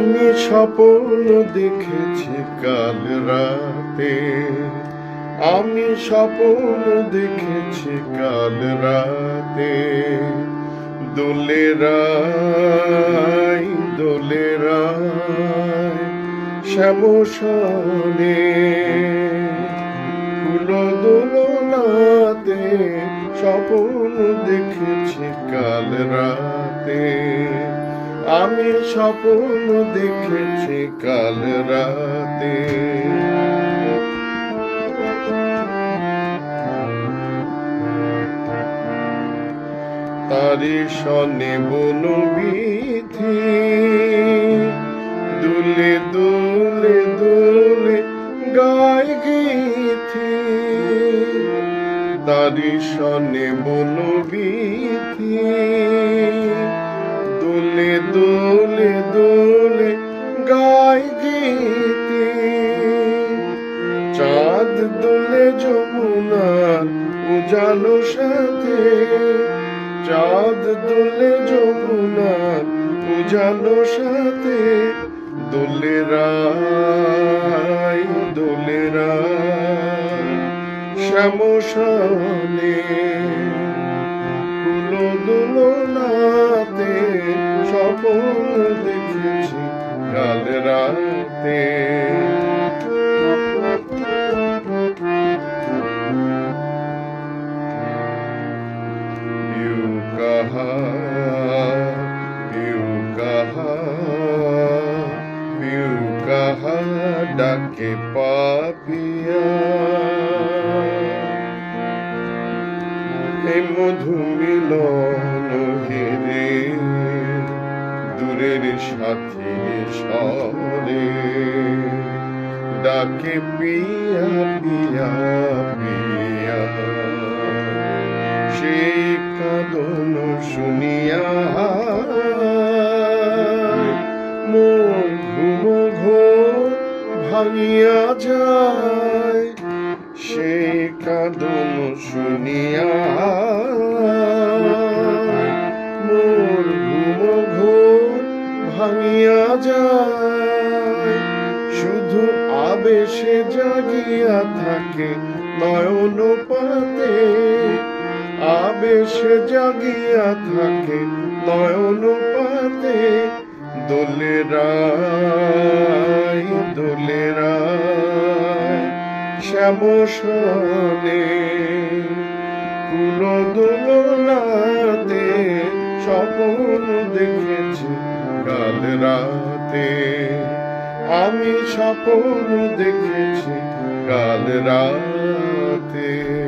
আমি স্বপ্ন দেখেছি কাল রাতে। আমি স্বপ্ন দেখেছি কাল রাতে। দোলে রাই শ্যামসনে ফুলো দোলনাতে স্বপ্ন দেখেছি কাল রাতে। আমি স্বপ্ন দেখেছি কাল রাতে। তারি সনে বনু বিধি দুলে দুলে দুলে গায় গীতি। তারি সনে বনু বিধি দুলে দুলে গায় গীতি। চাঁদ দুলে যমুনার উজালো সাথে। চাঁদ দুলে যমুনার উজালো সাথে। দোলে রাই দোলে রাই শ্যামসানে কুলো দোলনাতে স্বপ্ন দেখেছি কাল রাতে পিউ কাহা পিউ কাহা পিউ কাহা ডাকে পাপিয়া দূরের সাথী সরে ডাকে, পিয়া পিয়া পিয়া। সেই কাঁদন শুনিয়া মোর ঘুম ভাঙিয়া যায়। সেই কাঁদন শুনিয়া ভাঙিয়া যায়। শুধু আবেশে জাগিয়া থাকে নয়ন পাতে আবেশে জাগিয়া থাকে নয়ন পাতে দোলে রাই দোলে রাই শ্যামসনে কুলো দোলনাতে স্বপ্ন দেখেছি। কাল রাতে আমি সপন দেখেছি কাল রাতে।